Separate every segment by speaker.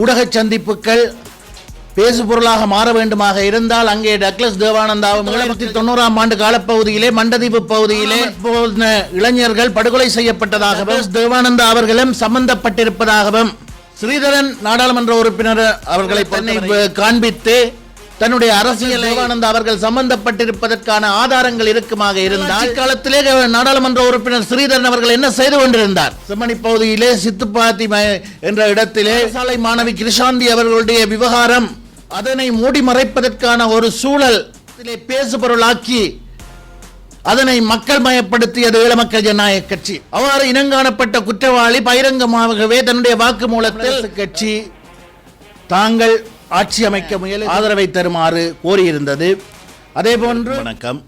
Speaker 1: ஊடக சந்திப்புகள் பேசுபொருளாக மாற வேண்டுமாக இருந்தால் அங்கே டக்ளஸ் தேவானந்தாவும் தொள்ளாயிரத்தி தொண்ணூறாம் ஆண்டு காலப்பகுதியிலே மண்டதீவு பகுதியிலே இளைஞர்கள் படுகொலை செய்யப்பட்டதாகவும் தேவானந்தா அவர்களும் சம்பந்தப்பட்டிருப்பதாகவும் ஸ்ரீதரன் நாடாளுமன்ற உறுப்பினர் அவர்களை காண்பித்து தன்னுடைய அரசியல் தேவானந்தா அவர்கள் சம்பந்தப்பட்டிருப்பதற்கான ஆதாரங்கள் இருக்குமாக இருந்தால் காலத்திலே நாடாளுமன்ற உறுப்பினர் ஸ்ரீதரன் அவர்கள் என்ன செய்து கொண்டிருந்தார்? செம்மணி பகுதியிலே சித்துப்பாத்தி என்ற இடத்திலே சாலை மாணவி கிருஷாந்தி அவர்களுடைய விவகாரம் அதனை மூடி மறைப்பதற்கான ஒரு சூழல் பேசுபொருளாக்கி அதனை மக்கள் மயப்படுத்தியது ஈழமக்கள் ஜனநாயக கட்சி. அவ்வாறு இனங்காணப்பட்ட குற்றவாளி பகிரங்கமாகவே தன்னுடைய வாக்குமூலத்தில் கட்சி தாங்கள் ஆட்சி அமைக்க முயல ஆதரவை தருமாறு கோரியிருந்தது. அதே போன்று வணக்கம்.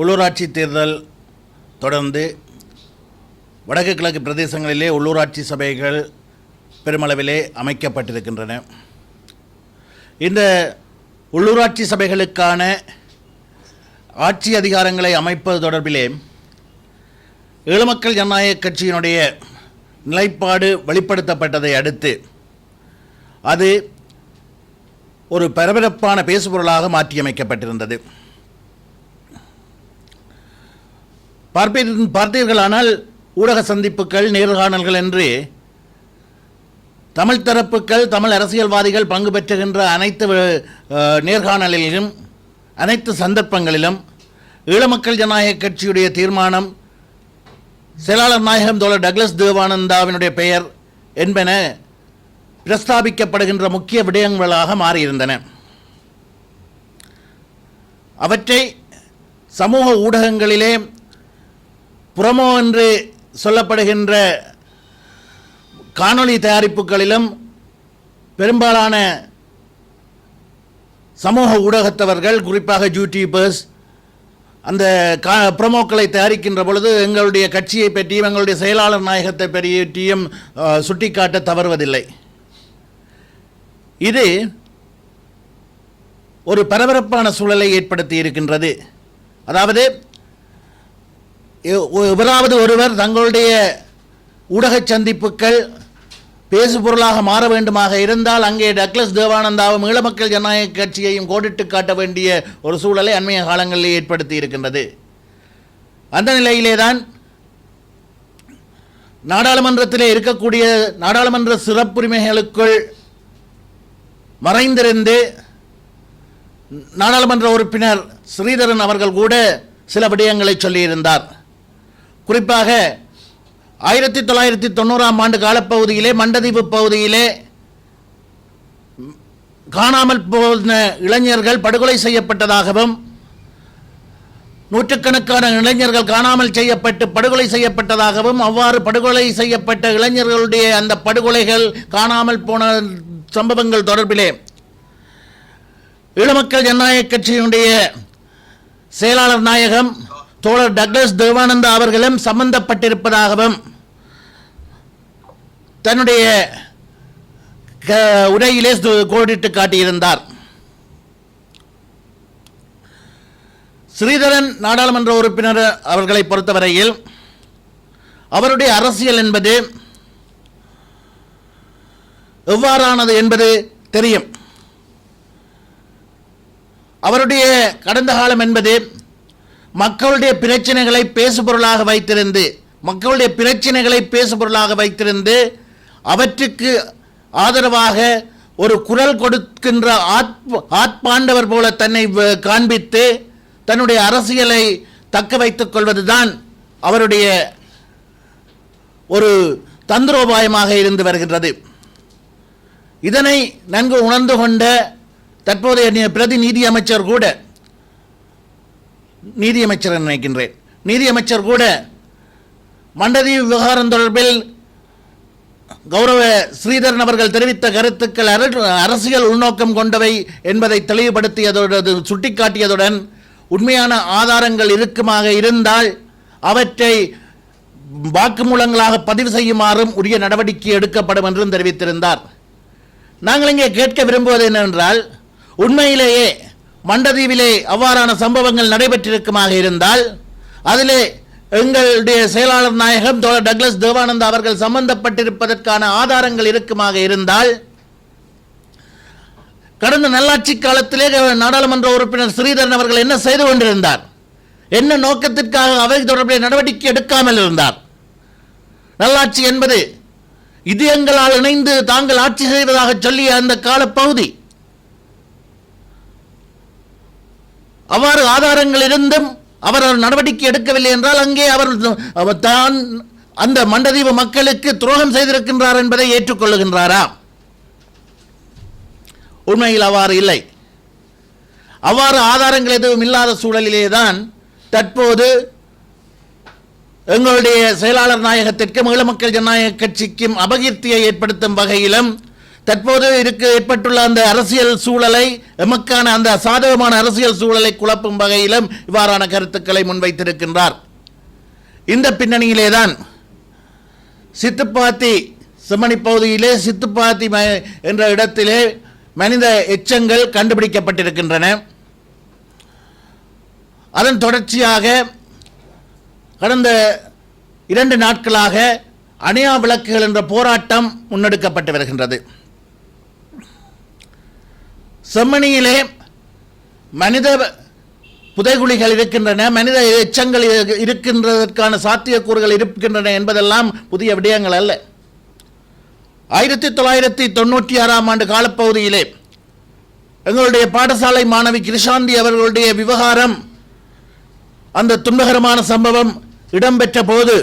Speaker 1: உள்ளூராட்சி தேர்தல் தொடர்ந்து வடக்கு கிழக்கு பிரதேசங்களிலே உள்ளூராட்சி சபைகள் பெருமளவிலே அமைக்கப்பட்டிருக்கின்றன. இந்த உள்ளூராட்சி சபைகளுக்கான ஆட்சி அதிகாரங்களை அமைப்பது தொடர்பிலே ஈழமக்கள் ஜனநாயக கட்சியினுடைய நிலைப்பாடு வெளிப்படுத்தப்பட்டதை அடுத்து அது ஒரு பரபரப்பான பேசுபொருளாக மாற்றியமைக்கப்பட்டிருந்தது. பார்த்தீர்களானால் ஊடக சந்திப்புகள் நேர்காணல்கள் என்று தமிழ் தரப்புகள் தமிழ் அரசியல்வாதிகள் பங்கு பெற்றுகின்ற அனைத்து நேர்காணலிலும் அனைத்து சந்தர்ப்பங்களிலும் ஈழமக்கள் ஜனநாயக கட்சியுடைய தீர்மானம் செயலாளர் நாயகம் தோழர் டக்ளஸ் தேவானந்தாவினுடைய பெயர் என்பன பிரஸ்தாபிக்கப்படுகின்ற முக்கிய விடயங்களாக மாறியிருந்தன. அவற்றை சமூக ஊடகங்களிலே புறமோ என்று சொல்லப்படுகின்ற காணொளி தயாரிப்புகளிலும் பெரும்பாலான சமூக ஊடகத்தவர்கள் குறிப்பாக யூடியூபர்ஸ் அந்த கா ப்ரொமோக்களை தயாரிக்கின்ற பொழுது எங்களுடைய கட்சியை பற்றியும் எங்களுடைய செயலாளர் நாயகத்தை பற்றியும் சுட்டிக்காட்ட தவறுவதில்லை. இது ஒரு பரபரப்பான சூழலை ஏற்படுத்தி இருக்கின்றது. அதாவது எவராவது ஒருவர் தங்களுடைய ஊடக சந்திப்புகள் பேசுபொருளாக மாற வேண்டுமாக இருந்தால் அங்கே டக்ளஸ் தேவானந்தாவும் ஈழமக்கள் ஜனநாயக கட்சியையும் கோடிட்டு காட்ட வேண்டிய ஒரு சூழலை அண்மைய காலங்களில் ஏற்படுத்தி இருக்கின்றது. அந்த நிலையிலே தான் நாடாளுமன்றத்திலே இருக்கக்கூடிய நாடாளுமன்ற சிறப்புரிமைகளுக்குள் மறைந்திருந்து நாடாளுமன்ற உறுப்பினர் ஸ்ரீதரன் அவர்கள் கூட சில விடயங்களை சொல்லியிருந்தார். குறிப்பாக ஆயிரத்தி தொள்ளாயிரத்தி தொண்ணூறாம் ஆண்டு காலப்பகுதியிலே மண்டதீவு பகுதியிலே காணாமல் போன இளைஞர்கள் படுகொலை செய்யப்பட்டதாகவும் நூற்றுக்கணக்கான இளைஞர்கள் காணாமல் செய்யப்பட்டு படுகொலை செய்யப்பட்டதாகவும் அவ்வாறு படுகொலை செய்யப்பட்ட இளைஞர்களுடைய அந்த படுகொலைகள் காணாமல் போன சம்பவங்கள் தொடர்பிலே ஈழமக்கள் ஜனநாயக கட்சியினுடைய செயலாளர் நாயகம் தோழர் டக்ளஸ் தேவானந்தா அவர்களும் சம்பந்தப்பட்டிருப்பதாகவும் தன்னுடைய உரையிலே கோடிட்டு காட்டியிருந்தார். ஸ்ரீதரன் நாடாளுமன்ற உறுப்பினர் அவர்களை பொறுத்தவரையில் அவருடைய அரசியல் என்பது எவ்வாறானது என்பது தெரியும். அவருடைய கடந்த காலம் என்பது மக்களுடைய பிரச்சனைகளை பேசுபொருளாக வைத்திருந்து மக்களுடைய பிரச்சனைகளை பேசுபொருளாக வைத்திருந்து அவற்றுக்கு ஆதரவாக ஒரு குரல் கொடுக்கின்ற ஆத்ம ஆத்மாண்டவர் போல தன்னை வ- காண்பித்து தன்னுடைய அரசியலை தக்க வைத்துக் கொள்வதுதான் அவருடைய ஒரு தந்திரோபாயமாக இருந்து வருகின்றது. இதனை நன்கு உணர்ந்து கொண்ட தற்போதைய பிரதி நீதி அமைச்சர் கூட நீதியமைச்சர் நினைக்கின்றேன். நீதியமைச்சர் கூட மண்டதீவு விவகாரம் தொடர்பில் கௌரவ ஸ்ரீதரன் அவர்கள் தெரிவித்த கருத்துக்கள் அர- அரசியல் உள்நோக்கம் கொண்டவை என்பதை தெளிவுபடுத்தியதோடு சுட்டிக்காட்டியதுடன் உண்மையான ஆதாரங்கள் இருக்குமாக இருந்தால் அவற்றை வாக்குமூலங்களாக பதிவு செய்யுமாறும் உரிய நடவடிக்கை எடுக்கப்படும் என்றும் தெரிவித்திருந்தார். நாங்கள் இங்கே கேட்க விரும்புவது என்னவென்றால் உண்மையிலேயே மண்டதீவிலே அவ்வாறான சம்பவங்கள் நடைபெற்றிருக்குமாக இருந்தால் அதிலே எங்களுடைய செயலாளர் நாயகம் தோழர் டக்ளஸ் தேவானந்தா அவர்கள் சம்பந்தப்பட்டிருப்பதற்கான ஆதாரங்கள் இருக்குமாக இருந்தால் கடந்த நல்லாட்சி காலத்திலே நாடாளுமன்ற உறுப்பினர் ஸ்ரீதரன் அவர்கள் என்ன செய்து கொண்டிருந்தார்? என்ன நோக்கத்திற்காக அவை தொடர்புடைய நடவடிக்கை எடுக்காமல் இருந்தார்? நல்லாட்சி என்பது இதயங்களால் இணைந்து தாங்கள் ஆட்சி செய்வதாக சொல்லிய அந்த காலப்பகுதி அவ்வாறு ஆதாரங்கள் இருந்தும் அவர் நடவடிக்கை எடுக்கவில்லை என்றால் அங்கே அவர் அவர் தான் அந்த மண்டதீவு மக்களுக்கு துரோகம் செய்திருக்கின்றார் என்பதை ஏற்றுக்கொள்ளுகின்றாரா? உண்மையில் அவ்வாறு இல்லை. அவ்வாறு ஆதாரங்கள் எதுவும் இல்லாத சூழலிலே தான் தற்போது எங்களுடைய செயலாளர் நாயகத்திற்கும் ஈழ மக்கள் ஜனநாயக கட்சிக்கும் அபகீர்த்தியை ஏற்படுத்தும் வகையிலும் தற்போது இருக்கு ஏற்பட்டுள்ள அந்த அரசியல் சூழலை எமக்கான அந்த சாதகமான அரசியல் சூழலை குழப்பும் வகையிலும் இவ்வாறான கருத்துக்களை முன்வைத்திருக்கின்றார். இந்த பின்னணியிலே தான் சித்துப்பாத்தி சிம்மணி பகுதியிலே சித்துப்பாத்தி ம- என்ற இடத்திலே மனித எச்சங்கள் கண்டுபிடிக்கப்பட்டிருக்கின்றன. அதன் தொடர்ச்சியாக கடந்த இரண்டு நாட்களாக அணையா விளக்குகள் என்ற போராட்டம் முன்னெடுக்கப்பட்டு வருகின்றது. செம்மணியிலே மனித புதைகுழிகள் இருக்கின்றன மனித எச்சங்கள் இருக்கின்றதற்கான சாத்தியக்கூறுகள் இருக்கின்றன என்பதெல்லாம் புதிய விடயங்கள் அல்ல. ஆயிரத்தி தொள்ளாயிரத்தி தொண்ணூற்றி ஆறாம் ஆண்டு காலப்பகுதியிலே எங்களுடைய பாடசாலை மாணவி கிருஷாந்தி அவர்களுடைய விவகாரம் அந்த துன்பகரமான சம்பவம் இடம்பெற்ற போது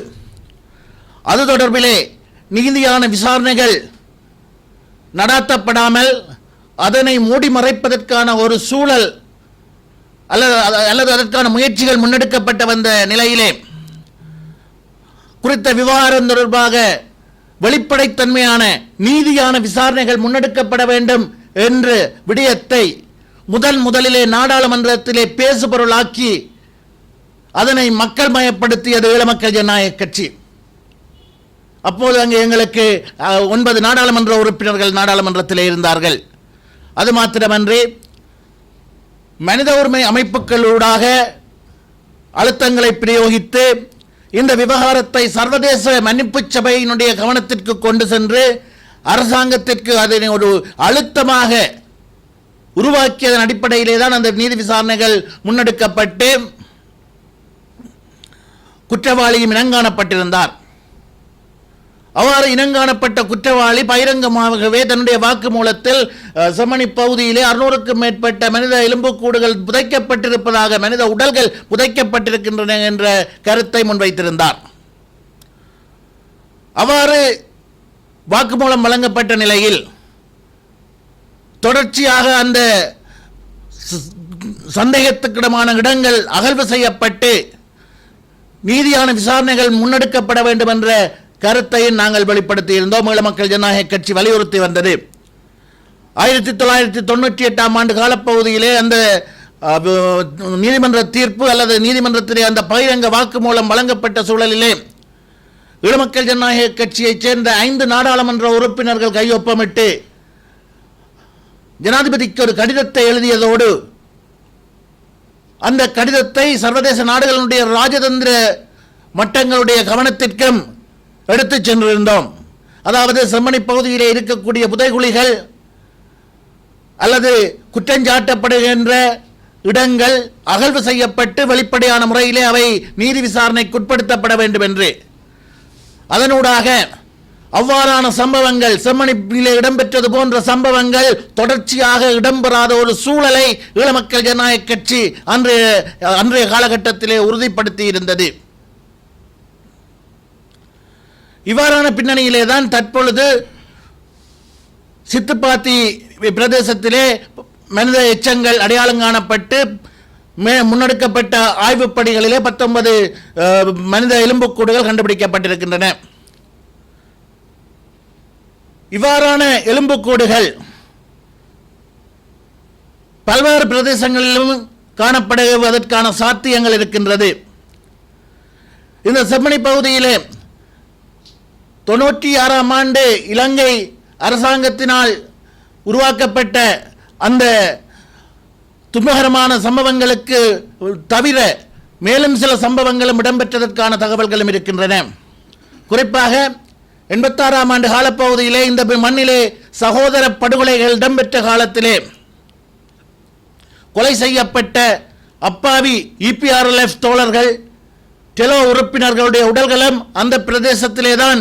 Speaker 1: அது தொடர்பிலே நீதியான விசாரணைகள் நடாத்தப்படாமல் அதனை மூடி மறைப்பதற்கான ஒரு சூழல் அல்லது அல்லது அதற்கான முயற்சிகள் முன்னெடுக்கப்பட்ட வந்த நிலையிலே குறித்த விவகாரம் தொடர்பாக வெளிப்படைத்தன்மையான நீதியான விசாரணைகள் முன்னெடுக்கப்பட வேண்டும் என்று விடயத்தை முதன் முதலிலே நாடாளுமன்றத்திலே பேசுபொருளாக்கி அதனை மக்கள் மயப்படுத்தியது ஈழமக்கள் ஜனநாயக கட்சி. அப்போது அங்கே எங்களுக்கு ஒன்பது நாடாளுமன்ற உறுப்பினர்கள் நாடாளுமன்றத்தில் இருந்தார்கள். அது மாத்திரமன்றி மனித உரிமை அமைப்புகளூடாக அழுத்தங்களை பிரயோகித்து இந்த விவகாரத்தை சர்வதேச மன்னிப்பு சபையினுடைய கவனத்திற்கு கொண்டு சென்று அரசாங்கத்திற்கு அதனை ஒரு அழுத்தமாக உருவாக்கியதன் அடிப்படையிலே தான் அந்த நீதி விசாரணைகள் முன்னெடுக்கப்பட்டு குற்றவாளியும் இனங்காணப்பட்டிருந்தார். அவ்வாறு இனங்காணப்பட்ட குற்றவாளி பகிரங்கமாகவே தன்னுடைய வாக்குமூலத்தில் மூலத்தில் செம்மணி பகுதியிலே அறுநூறுக்கும் மேற்பட்ட மனித எலும்புக்கூடுகள் புதைக்கப்பட்டிருப்பதாக மனித உடல்கள் புதைக்கப்பட்டிருக்கின்றன என்ற கருத்தை முன்வைத்திருந்தார். அவ்வாறு வாக்குமூலம் வழங்கப்பட்ட நிலையில் தொடர்ச்சியாக அந்த சந்தேகத்துக்கிடமான இடங்கள் அகழ்வு செய்யப்பட்டு நீதியான விசாரணைகள் முன்னெடுக்கப்பட வேண்டும் என்ற கருத்தையும் நாங்கள் வெளிப்படுத்தியிருந்தோம். ஈழ மக்கள் ஜனநாயக கட்சி வலியுறுத்தி வந்தது. ஆயிரத்தி தொள்ளாயிரத்தி தொண்ணூற்றி எட்டாம் ஆண்டு காலப்பகுதியிலே அந்த அஹ், நீதிமன்ற தீர்ப்பு அல்லது நீதிமன்றத்திலே அந்த பகிரங்க வாக்குமூலம் வழங்கப்பட்ட சூழலிலே ஈழமக்கள் ஜனநாயக கட்சியைச் சேர்ந்த ஐந்து நாடாளுமன்ற உறுப்பினர்கள் கையொப்பமிட்டு ஜனாதிபதிக்கு ஒரு கடிதத்தை எழுதியதோடு அந்த கடிதத்தை சர்வதேச நாடுகளுடைய ராஜதந்திர மட்டங்களுடைய கவனத்திற்கும் எடுத்துச் சென்றிருந்தோம். அதாவது செம்மணி பகுதியிலே இருக்கக்கூடிய புதைகுழிகள் அல்லது குற்றஞ்சாட்டப்படுகின்ற இடங்கள் அகழ்வு செய்யப்பட்டு வெளிப்படையான முறையிலே அவை நீதி விசாரணைக்குட்படுத்தப்பட வேண்டும் என்று அதனூடாக அவ்வாறான சம்பவங்கள் செம்மணிப்பிலே இடம்பெற்றது போன்ற சம்பவங்கள் தொடர்ச்சியாக இடம்பெறாத ஒரு சூழலை ஈழமக்கள் ஜனநாயக கட்சி அன்றைய அன்றைய காலகட்டத்திலே உறுதிப்படுத்தி இருந்தது. இவ்வாறான பின்னணியிலே தான் தற்பொழுது சித்துப்பாத்தி பிரதேசத்திலே மனித எச்சங்கள் அடையாளம் காணப்பட்டு மே- முன்னெடுக்கப்பட்ட ஆய்வுப்படிகளிலே பத்தொன்பது மனித எலும்புக்கூடுகள் கண்டுபிடிக்கப்பட்டிருக்கின்றன. இவ்வாறான எலும்புக்கூடுகள் பல்வேறு பிரதேசங்களிலும் காணப்படுவதற்கான சாத்தியங்கள் இருக்கின்றது. இந்த செம்மணி பகுதியிலே தொண்ணூற்றி ஆறாம் ஆண்டு இலங்கை அரசாங்கத்தினால் உருவாக்கப்பட்ட அந்த துன்பகரமான சம்பவங்களுக்கு தவிர மேலும் சில சம்பவங்களும் இடம்பெற்றதற்கான தகவல்களும் இருக்கின்றன. குறிப்பாக எண்பத்தாறாம் ஆண்டு காலப்பகுதியிலே இந்த மண்ணிலே சகோதர படுகொலைகள் இடம்பெற்ற காலத்திலே கொலை செய்யப்பட்ட அப்பாவி இபிஆர்எல்எஃப் தோழர்கள் டெலோ உறுப்பினர்களுடைய உடல்களும் அந்த பிரதேசத்திலே தான்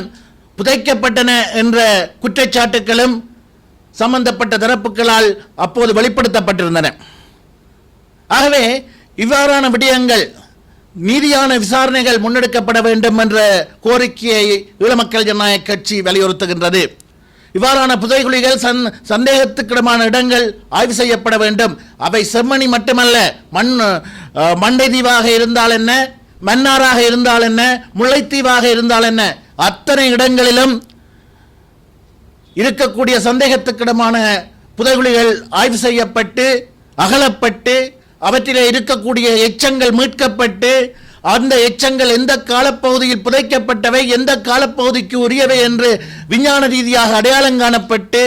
Speaker 1: புதைக்கப்பட்டன என்ற குற்றச்சாட்டுகளும் சம்பந்தப்பட்ட தரப்புகளால் அப்போது வெளிப்படுத்தப்பட்டிருந்தன. ஆகவே இவ்வாறான விடயங்கள் நீதியான விசாரணைகள் முன்னெடுக்கப்பட வேண்டும் என்ற கோரிக்கையை ஈழமக்கள் ஜனநாயக கட்சி வலியுறுத்துகின்றது. இவ்வாறான புதைகுழிகள் சந் சந்தேகத்துக்கிடமான இடங்கள் ஆய்வு செய்யப்பட வேண்டும். அவை செம்மணி மட்டுமல்ல மண் மண்டை தீவாக இருந்தால் என்ன மன்னாராக இருந்தால் என்ன முல்லைத்தீவாக இருந்தால் என்ன அத்தனை இடங்களிலும் இருக்கக்கூடிய சந்தேகத்துக்கிடமான புதைகுழிகள் ஆய்வு செய்யப்பட்டு அகலப்பட்டு அவற்றிலே இருக்கக்கூடிய எச்சங்கள் மீட்கப்பட்டு அந்த எச்சங்கள் எந்த காலப்பகுதியில் புதைக்கப்பட்டவை எந்த காலப்பகுதிக்கு உரியவை என்று விஞ்ஞான ரீதியாக அடையாளம் காணப்பட்டு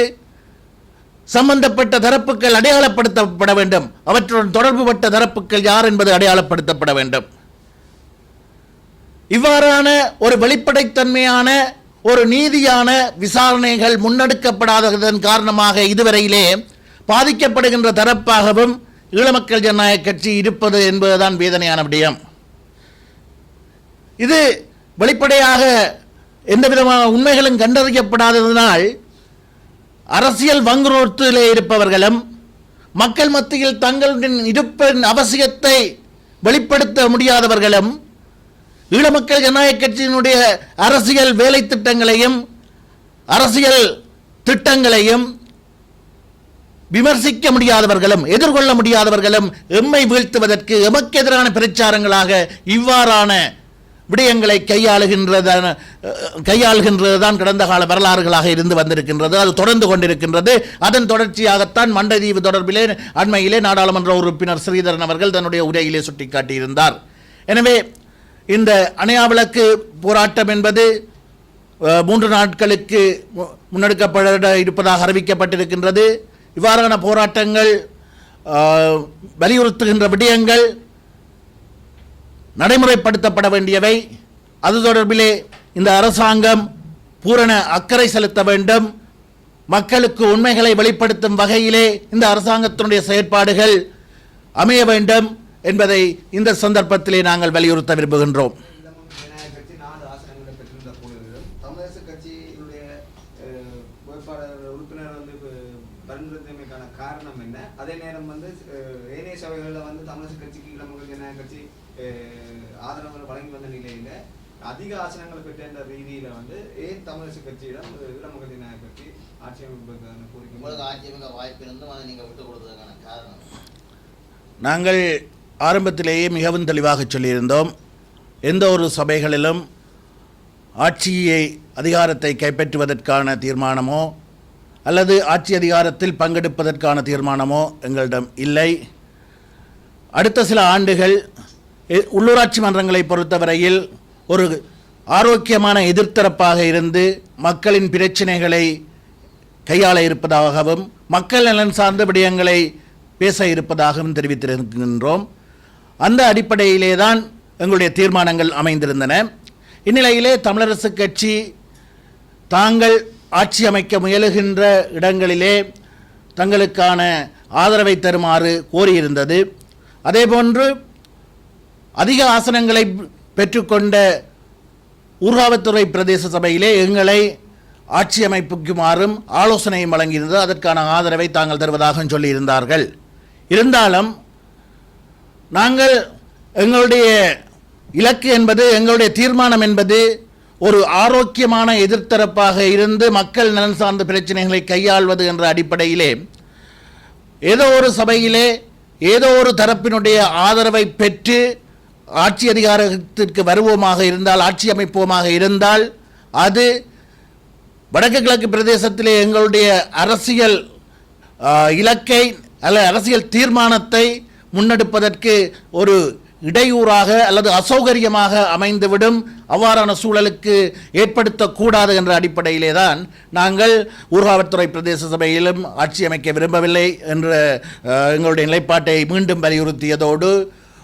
Speaker 1: சம்பந்தப்பட்ட தரப்புகள் அடையாளப்படுத்தப்பட வேண்டும். அவற்றுடன் தொடர்புபட்ட தரப்புகள் யார் என்பது அடையாளப்படுத்தப்பட வேண்டும். இவ்வாறான ஒரு வெளிப்படைத்தன்மையான ஒரு நீதியான விசாரணைகள் முன்னெடுக்கப்படாததன் காரணமாக இதுவரையிலே பாதிக்கப்படுகின்ற தரப்பாகவும் ஈழமக்கள் ஜனநாயக கட்சி இருப்பது என்பதுதான் வேதனையான விடயம். இது வெளிப்படையாக எந்த விதமான உண்மைகளும் கண்டறியப்படாததனால் அரசியல் வங்குரோத்திலே இருப்பவர்களும் மக்கள் மத்தியில் தங்களின் இருப்பின் அவசியத்தை வெளிப்படுத்த முடியாதவர்களும் ஈழமக்கள் ஜனநாயக கட்சியினுடைய அரசியல் வேலை திட்டங்களையும் அரசியல் திட்டங்களையும் விமர்சிக்க முடியாதவர்களும் எதிர்கொள்ள முடியாதவர்களும் எம்மை வீழ்த்துவதற்கு எமக்கு எதிரான பிரச்சாரங்களாக இவ்வாறான விடயங்களை கையாளுகின்றதான கையாளுகின்றது கையாளுகின்றதுதான் கடந்த கால வரலாறுகளாக இருந்து வந்திருக்கின்றது. அது தொடர்ந்து கொண்டிருக்கின்றது. அதன் தொடர்ச்சியாகத்தான் மண்டதீவு தொடர்பிலே அண்மையிலே நாடாளுமன்ற உறுப்பினர் ஸ்ரீதரன் அவர்கள் தன்னுடைய உரையிலே சுட்டிக்காட்டியிருந்தார். எனவே இந்த அணையாவிளக்கு போராட்டம் என்பது மூன்று நாட்களுக்கு மு- முன்னெடுக்கப்பட இருப்பதாக அறிவிக்கப்பட்டிருக்கின்றது. இவ்வாறான போராட்டங்கள் வலியுறுத்துகின்ற விடயங்கள் நடைமுறைப்படுத்தப்பட வேண்டியவை. அது தொடர்பிலே இந்த அரசாங்கம் பூரண அக்கறை செலுத்த வேண்டும். மக்களுக்கு உண்மைகளை வெளிப்படுத்தும் வகையிலே இந்த அரசாங்கத்தினுடைய செயற்பாடுகள் அமைய வேண்டும் என்பதை இந்த சந்தர்ப்பத்திலே நாங்கள் வலியுறுத்த விரும்புகின்றோம்
Speaker 2: இளமன் ஜனநாயக கட்சி நாலு ஆசனங்களை பெற்றிருந்த போதிலும் தமிழரசு கட்சியினுடைய அஹ், வேட்பாளர் உறுப்பினர் வந்து அஹ், பரிந்துரைத்தமைக்கான காரணம் என்ன அதே நேரம் வந்து அஹ், ஏனைய சபைகளில் வந்து தமிழரசு கட்சிக்கு இளமக்கள் ஜனநாயக கட்சி அஹ், ஆதரவு வழங்கி வந்த நிலையில அதிக ஆசனங்களை பெற்ற ரீதியில வந்து ஏன் தமிழரசு கட்சியிடம் இளமக்கள் ஜனநாயக கட்சி ஆட்சி அமைப்பதற்கான
Speaker 3: உங்களுக்கு
Speaker 2: கோரிக்கை?
Speaker 3: ஆட்சி அமைக்க வாய்ப்பு இருந்தும் அதை நீங்கள் விட்டு கொடுத்ததுக்கான காரணம்?
Speaker 1: நாங்கள் ஆரம்பத்திலேயே மிகவும் தெளிவாக சொல்லியிருந்தோம் எந்த ஒரு சபைகளிலும் ஆட்சியை அதிகாரத்தை கைப்பற்றுவதற்கான தீர்மானமோ அல்லது ஆட்சி அதிகாரத்தில் பங்கெடுப்பதற்கான தீர்மானமோ எங்களிடம் இல்லை. அடுத்த சில ஆண்டுகள் உள்ளூராட்சி மன்றங்களை பொறுத்தவரையில் ஒரு ஆரோக்கியமான எதிர்த்தரப்பாக இருந்து மக்களின் பிரச்சினைகளை கையாள இருப்பதாகவும் மக்கள் நலன் சார்ந்த விடயங்களை பேச இருப்பதாகவும் தெரிவித்திருக்கின்றோம். அந்த அடிப்படையிலே தான் எங்களுடைய தீர்மானங்கள் அமைந்திருந்தன. இந்நிலையிலே தமிழரசு கட்சி தாங்கள் ஆட்சி அமைக்க முயலுகின்ற இடங்களிலே தங்களுக்கான ஆதரவை தருமாறு கோரியிருந்தது. அதேபோன்று அதிக ஆசனங்களை பெற்றுக்கொண்ட ஊர்காவத்துறை பிரதேச சபையிலே எங்களை ஆட்சி அமைப்புக்குமாறும் ஆலோசனையும் வழங்கியிருந்தது. அதற்கான ஆதரவை தாங்கள் தருவதாக சொல்லியிருந்தார்கள். இருந்தாலும் நாங்கள் எங்களுடைய இலக்கு என்பது எங்களுடைய தீர்மானம் என்பது ஒரு ஆரோக்கியமான எதிர்த்தரப்பாக இருந்து மக்கள் நலன் சார்ந்த பிரச்சனைகளை கையாள்வது என்ற அடிப்படையிலே ஏதோ ஒரு சபையிலே ஏதோ ஒரு தரப்பினுடைய ஆதரவை பெற்று ஆட்சி அதிகாரத்திற்கு வருவோமாக இருந்தால் ஆட்சி அமைப்போமாக இருந்தால் அது வடக்கு கிழக்கு பிரதேசத்திலே எங்களுடைய அரசியல் இலக்கை அல்ல அரசியல் தீர்மானத்தை முன்னெடுப்பதற்கு ஒரு இடையூறாக அல்லது அசௌகரியமாக அமைந்துவிடும். அவ்வாறான சூழலுக்கு ஏற்படுத்தக்கூடாது என்ற அடிப்படையிலே தான் நாங்கள் ஊர்காவல்துறை பிரதேச சபையிலும் ஆட்சி அமைக்க விரும்பவில்லை என்ற எங்களுடைய நிலைப்பாட்டை மீண்டும் வலியுறுத்தியதோடு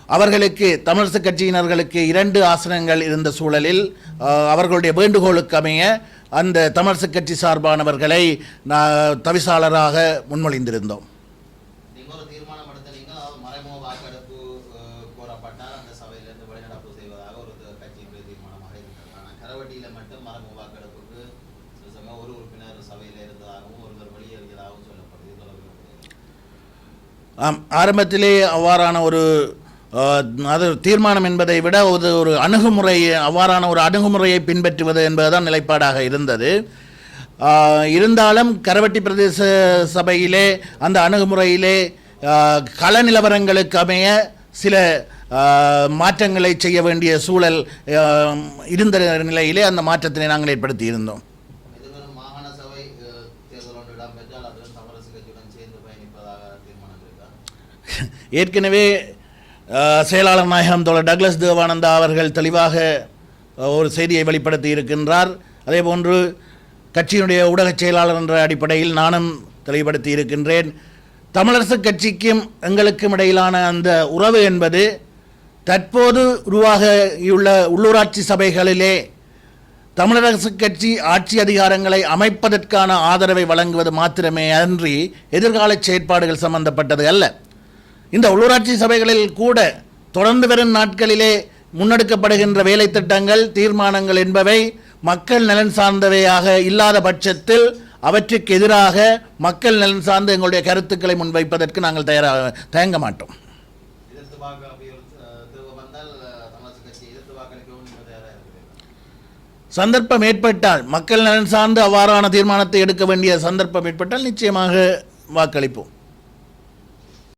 Speaker 1: அவர்களுக்கு தமிழரசு கட்சியினர்களுக்கு இரண்டு ஆசனங்கள் இருந்த சூழலில் அவர்களுடைய வேண்டுகோளுக்கு அமைய அந்த தமிழரசு கட்சி சார்பானவர்களை தவிசாளராக முன்மொழிந்திருந்தோம். ஆம் ஆரம்பத்திலே அவ்வாறான ஒரு அது தீர்மானம் என்பதை விட ஒரு ஒரு அணுகுமுறை அவ்வாறான ஒரு அணுகுமுறையை பின்பற்றுவது என்பதுதான் நிலைப்பாடாக இருந்தது. இருந்தாலும் கரவட்டி பிரதேச சபையிலே அந்த அணுகுமுறையிலே கள நிலவரங்களுக்கு அமைய சில மாற்றங்களை செய்ய வேண்டிய சூழல் இருந்த நிலையிலே அந்த மாற்றத்தினை நாங்கள் ஏற்படுத்தி இருந்தோம் ஏற்கனவே செயலாளர் நாயகம் தோழர் டக்ளஸ் தேவானந்தா அவர்கள் தெளிவாக ஒரு செய்தியை வெளிப்படுத்தி இருக்கின்றார். அதேபோன்று கட்சியினுடைய ஊடகச் செயலாளர் என்ற அடிப்படையில் நானும் தெளிவுபடுத்தி இருக்கின்றேன். தமிழரசு கட்சிக்கும் எங்களுக்கும் இடையிலான அந்த உறவு என்பது தற்போது உருவாகியுள்ள உள்ளூராட்சி சபைகளிலே தமிழரசு கட்சி ஆட்சி அதிகாரங்களை அமைப்பதற்கான ஆதரவை வழங்குவது மாத்திரமே அன்றி எதிர்கால செயற்பாடுகள் சம்பந்தப்பட்டது அல்ல. இந்த உள்ளூராட்சி சபைகளில் கூட தொடர்ந்து வரும் நாட்களிலே முன்னெடுக்கப்படுகின்ற வேலை திட்டங்கள் தீர்மானங்கள் என்பவை மக்கள் நலன் சார்ந்தவையாக இல்லாத பட்சத்தில் அவற்றுக்கு எதிராக மக்கள் நலன் சார்ந்த எங்களுடைய கருத்துக்களை முன்வைப்பதற்கு நாங்கள் தயாராக தயங்க மாட்டோம். சந்தர்ப்பம் ஏற்பட்டால் மக்கள் நலன் சார்ந்து அவ்வாறான தீர்மானத்தை எடுக்க வேண்டிய சந்தர்ப்பம் ஏற்பட்டால் நிச்சயமாக வாக்களிப்போம்.